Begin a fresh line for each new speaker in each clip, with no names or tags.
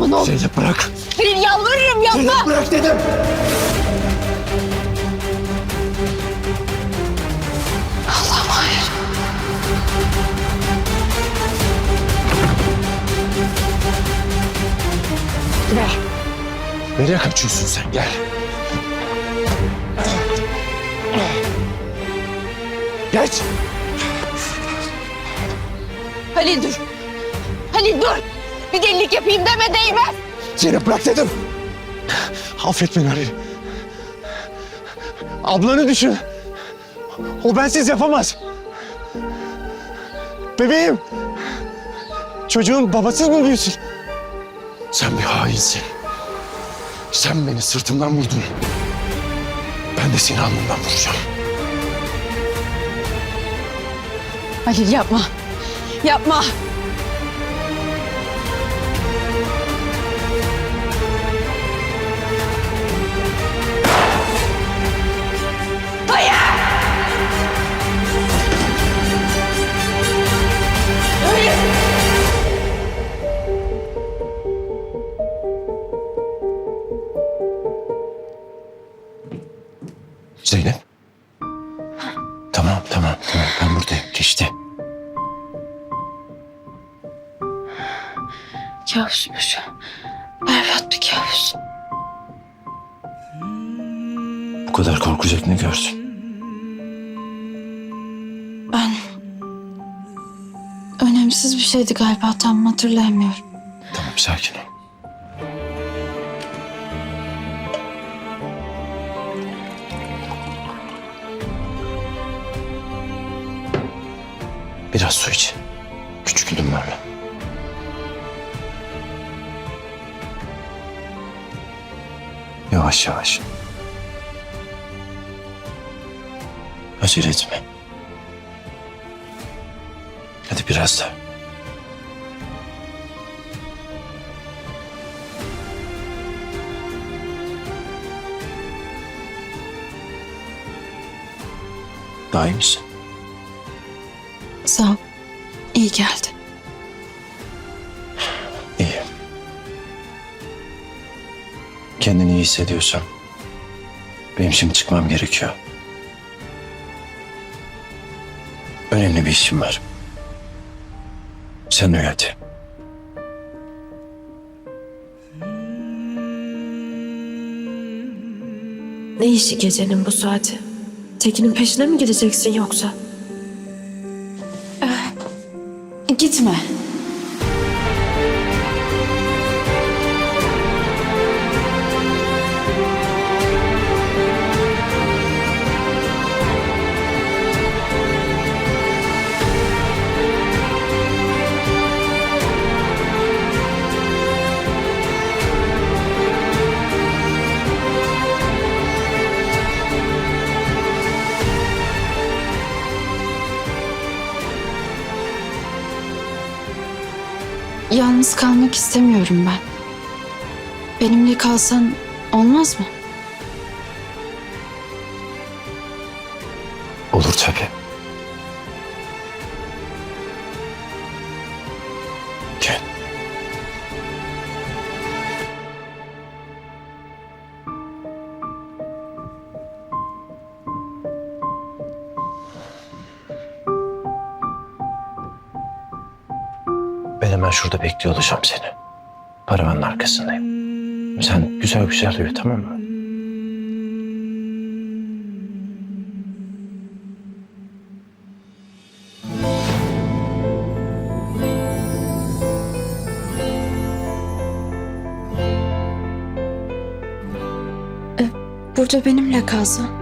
yapma ne olur.
Zeynep bırak.
Halil yalvarırım yapma.
Zeynep bırak dedim.
Allah'ım hayır. Ver.
Nereye kaçıyorsun sen? Gel. Geç.
Halil dur. Halil dur. Bir delilik yapayım deme değmez.
Zeynep bırak dedim. Affet beni Halil. Ablanı düşün. O bensiz yapamaz. Bebeğim. Çocuğun babasız mı büyüsün? Sen bir hainsin. Sen beni sırtımdan vurdun. Ben de seni alnımdan vuracağım.
Halil yapma. Yapma.
Zeynep. Tamam tamam tamam ben buradayım geçti.
Kabusmuş. Berbat bir kabus.
Bu kadar korkacak ne gördün?
Ben... Önemsiz bir şeydi galiba tam hatırlayamıyorum.
Tamam sakin ol. Biraz su iç. Küçük mı? Yavaş yavaş. Acele etme. Hadi biraz daha. Daha iyi misin?
Sağ ol. İyi geldi.
İyi. Kendini iyi hissediyorsan benim şimdi çıkmam gerekiyor. Önemli bir işim var. Sen yönet.
Ne işi gecenin bu saati? Tekin'in peşine mi gideceksin yoksa? Gitme. Yalnız kalmak istemiyorum ben. Benimle kalsan olmaz mı?
Olur tabii. Hemen şurada bekliyor olacağım seni. Paravanın arkasındayım. Sen güzel güzel uyu tamam mı?
Burada benimle kalsan.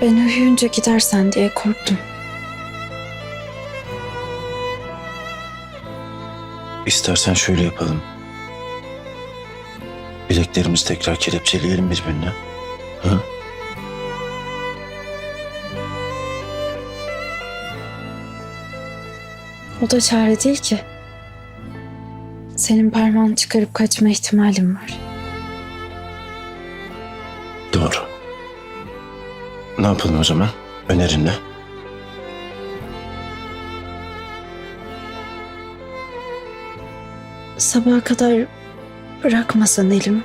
Ben uyuyunca gidersen diye korktum.
İstersen şöyle yapalım. Bileklerimizi tekrar kelepçeleyelim birbirine. Hı?
O da çare değil ki. senin parmağını çıkarıp kaçma ihtimalim var.
Ne yapalım o zaman? Önerin ne?
Sabaha kadar bırakmasan elimi.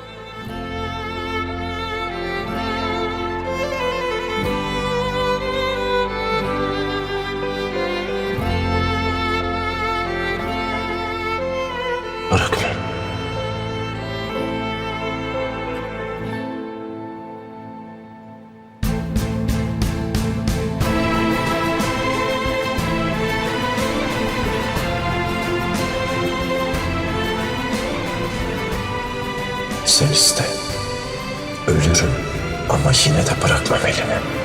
Sen iste. Ölürüm ama yine de bırakmam elini.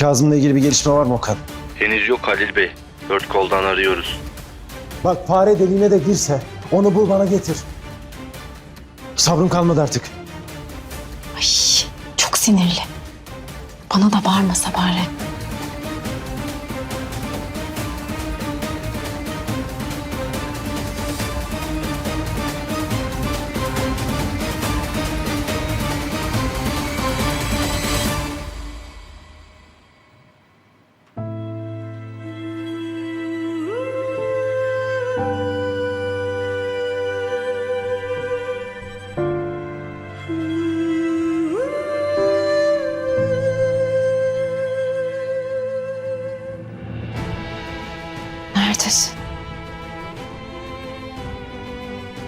Kazım'la ilgili bir gelişme var mı Okan?
Henüz yok Halil Bey. Dört koldan arıyoruz.
Bak fare deliğine de girse onu bul bana getir. Sabrım kalmadı artık.
Ay çok sinirli. Bana da bağırmasa bari.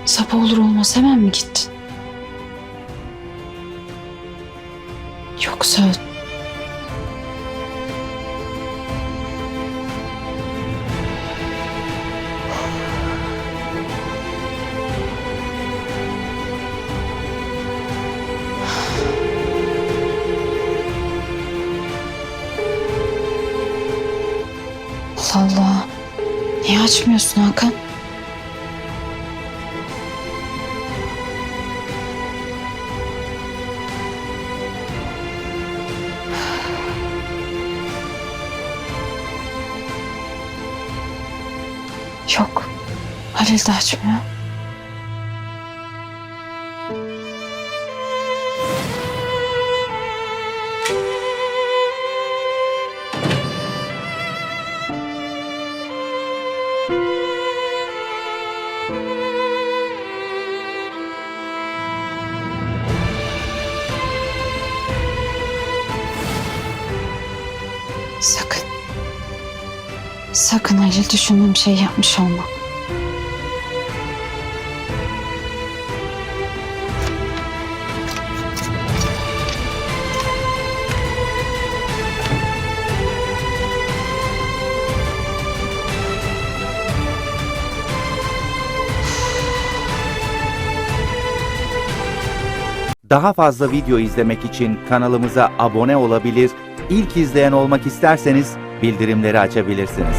Sabah olur olmaz hemen mi gittin? Yoksa... Allah Allah. Niye açmıyorsun Hakan? Yok. Halil de açmıyor. Sakın. Sakın Halil düşündüğüm şey yapmış olma.
Daha fazla video izlemek için kanalımıza abone olabilir, ilk izleyen olmak isterseniz bildirimleri açabilirsiniz.